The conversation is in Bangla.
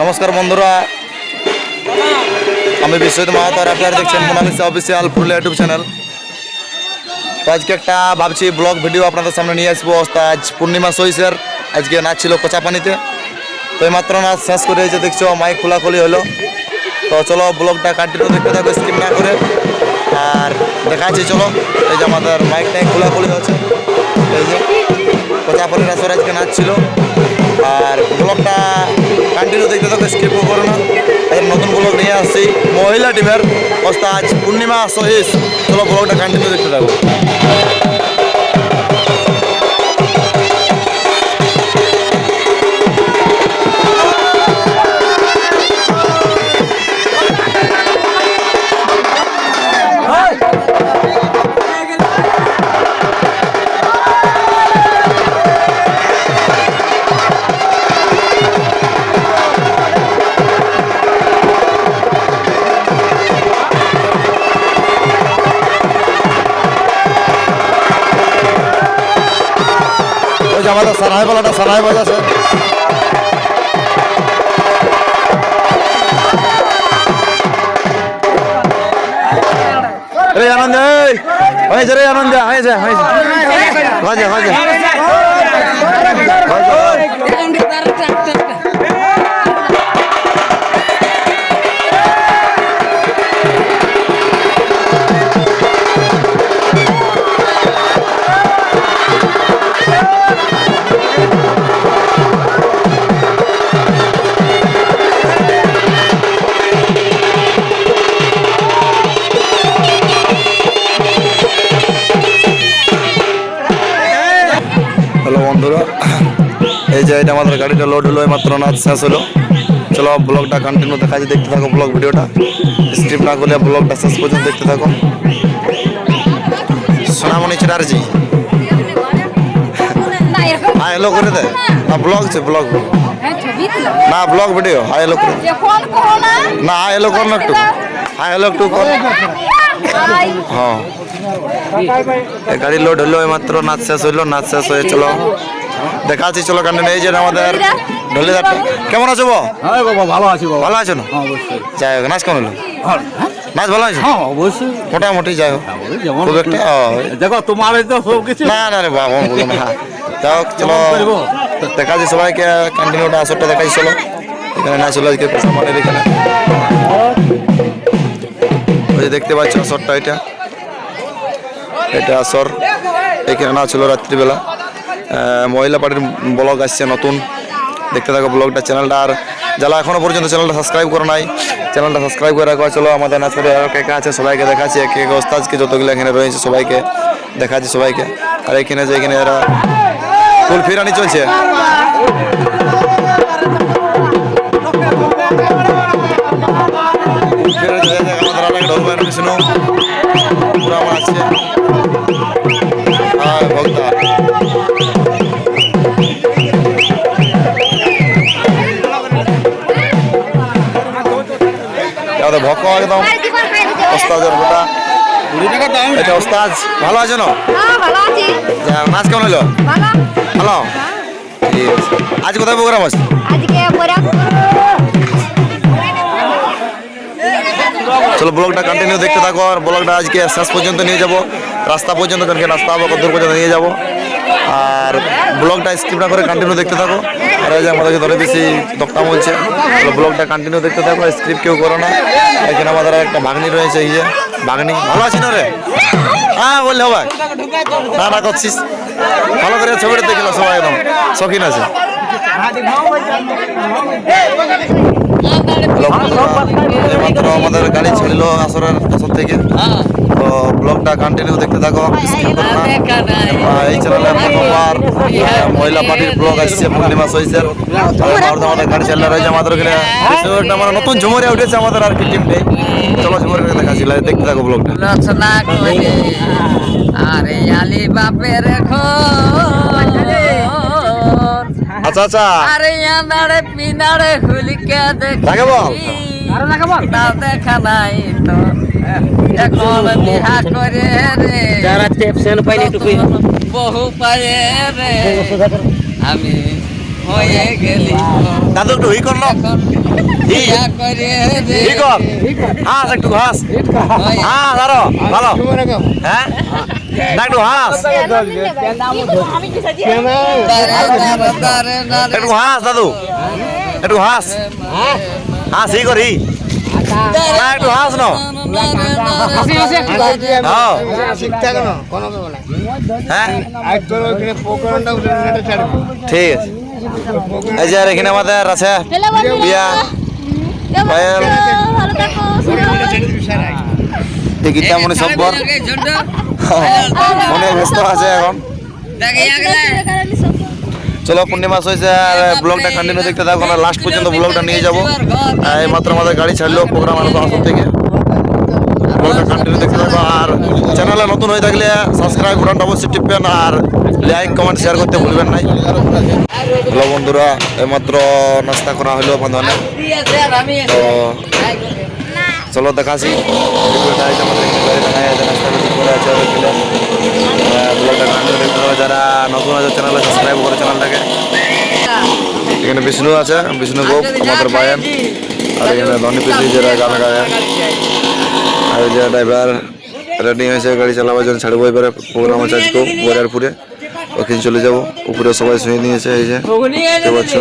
নমস্কার বন্ধুরা। আমি বিশ্বজিৎ মাহাতো আর আপনারা দেখছেন Monalisa official full YouTube channel তো আজকে একটা ভাবছি ব্লগ ভিডিও আপনাদের সামনে নিয়ে আসব। আজ পূর্ণিমা সহিসের আজকে নাচ ছিল কোচাপানিতে। তো এই মাত্র নাচ শেষ করে যে দেখছ, মাইক খোলাখুলি হলো। তো চলো ব্লগটা কন্টিনিউ দেখতে থাকো স্কিপ না করে। আর দেখাচ্ছি চলো। এই যে আমাদের মাইক টাইক খোলাখুলি হচ্ছে এই যে কোচাপানির আসর আজকে নাচ ছিল। স্কিপও করো এর নতুন ব্লগ নিয়ে আসছি। মহিলা টিমের ওস্তাজ পূর্ণিমা সহিস চলো ব্লগটা কন্টিনিউ দেখতে থাকো। আমাদের সারাই বলাটা সারাই বাজাছে রে আনন্দ হয়েছে রে আনন্দ হয়েছে। হয়েছে হয়েছে। হয়েছে। যে এটা আমাদের গাড়িটা লোড হলো মাত্র নাচ শেষ হলো। চলো ব্লগটা কন্টিনিউ দেখা যায় দেখতে থাকো ব্লগ ভিডিওটা। স্ক্রিপ্ট না করলে ব্লগটা শেষ পর্যন্ত দেখতে থাকো। সোনামণি চ্যাটার্জি। হ্যাঁ এলো করে দে। না। ব্লগ আছে ব্লগ না ব্লগ ভিডিও হ্যাঁ এলো করে না। হ্যাঁ এলো কর না একটু। হ্যাঁ এলো একটু কর। হ্যাঁ। গাড়ি লোড হলো মাত্র নাচ শেষ হইল নাচ শেষ হয়ে চলো। দেখা আছি চলো কারণ এই যে আমাদের ঢলে যাচ্ছে কেমন আছো হ্যাঁ বাবা ভালো আছি বাবা। ভালো আছো না? হ্যাঁ অবশ্যই। যাই হোক নাচ কেমন হলো? হ্যাঁ? নাচ ভালো আছে? হ্যাঁ, অবশ্যই। মোটামুটি যাই হোক। খুব একটা দেখো তোমার তো সব কিছু। না না রে বাবা বলো না যাই হোক চলো? দেখা যাচ্ছে সবাইকে কন্টিনিউটা আসরটা দেখাই চলো। এখানে নাচ হলো আজকে সামানের এখানে। ওই যে দেখতে পাচ্ছ আসরটা এটা। এটা আসর। এখানে নাচ হলো রাত্রিবেলা। মহিলা পার্টির ব্লগ আসছে, নতুন। দেখতে থাকো ব্লগটা, চ্যানেলটা। আর যারা এখনও পর্যন্ত চ্যানেলটা সাবস্ক্রাইব করে নাই, চ্যানেলটা সাবস্ক্রাইব করে রাখো। চলো, আমাদের নাচ করে আরও কে আছে, সবাইকে দেখাচ্ছি। এক এক ওস্তাজকে যতগুলো এখানে রয়েছে সবাইকে দেখাচ্ছি সবাইকে। আর এখানে যে এখানে এরা ফুল ফিরানি চলছে। একদম ওস্তাজের গোটা কুড়ি এটা ভালো আছে না? ভালো নাচ কেমন হলো? ভালো। আছে। আজ কোথায় প্রোগ্রাম আছে? চলো ব্লগটা কন্টিনিউ দেখতে থাকো আর ব্লগটা আজকে শেষ পর্যন্ত নিয়ে যাব। রাস্তা পর্যন্ত কালকে রাস্তা হবে কত দূর পর্যন্ত নিয়ে যাব। আর ব্লগটা স্কিপ না করে কন্টিনিউ দেখতে থাকো। আর এই যে আমাদেরকে ধরে বেশি দক্তা বলছে ব্লগটা কন্টিনিউ দেখতে থাকো স্ক্রিপ্ট কেউ করো না। এখানে আমাদের একটা ভাগ্নি রয়েছে এই যে। ভাগ্নি ভালো আছি না রে? হ্যাঁ বললে হবে। না না করছিস। ভালো করে ছবিটা দেখিল সবাই একদম। শখিন আছে। এইমাত্র আমাদের গাড়ি ছিল আসরের আসর থেকে। তো ব্লগটা কন্টিনিউ দেখতে থাকো skip করো না। এই চ্যানেলে প্রথমবার মহিলা পার্টির ব্লগ আসছে পূর্ণিমা সহিসের আমাদের গাড়ি চালিয়ে রয়েছে আমাদের একটা মানে নতুন ঝুমুরে উঠেছে আমাদের আর কি টিম নেই চলো ঝুমুরে দেখাচ্ছি দেখতে থাকো ব্লগটা আরে আলি বাপের আচ্ছা আচ্ছা। আরে পিনারে হুলিকে। দেখি তা দেখা নাই তো এখন বিহা করে রে। যারা টেপশন পাইনি কই। বহু পায়ে রে। আমি হয়ে গেলি। দাদু একটু ই করল বিয়া করে রে। ই কর। হাস একটু হাস। হ্যাঁ দাঁড়ো ভালো। হ্যাঁ? একটু হাস। একটু হাস দাদু। একটু হাস। হাস করি না একটু হাস ন হ্যাঁ হ্যাঁ ঠিক আছে এই যে আর এখানে আমাদের আছে বিয়া গীতা মনে সব্বর মনে ব্যস্ত আছে এখন চলো পূর্ণিমা হয়েছে আর ব্লগটা কন্টিনিউ দেখতে থাকো না লাস্ট পর্যন্ত ব্লগটা নিয়ে যাব। আর এই মাত্র আমাদের গাড়ি ছাড়লো প্রোগ্রাম আলাদা আসল থেকে। ব্লগটা কন্টিনিউ দেখতে থাকো আর চ্যানেলে নতুন হয়ে থাকলে সাবস্ক্রাইব বাটনটা অবশ্যই টিপবেন আর লাইক কমেন্ট শেয়ার করতে ভুলবেন নাই। হ্যালো বন্ধুরা এইমাত্র নাস্তা করা হলো বন্ধনে তো চলো দেখাছি নাস্তা করে আছে ওইগুলো ব্লগটা কন্টিনিউ দেখতে থাকো যারা নতুন আছে চ্যানেলে সাবস্ক্রাইব করে চ্যানেলটাকে এখানে বিষ্ণু আছে, বিষ্ণু গোপ আমাদের বায়ান, আর এখানে ধনী পিসি যারা গান গায়। আর যে ড্রাইভার রেডি হয়েছে, গাড়ি চালাবার জন্য ছাড়বো এবারে, প্রোগ্রাম আছে আজকেও বরিয়ারপুরে ওখানে চলে যাব, উপরে সবাই শুয়ে নিয়েছে, এই যে পাচ্ছ।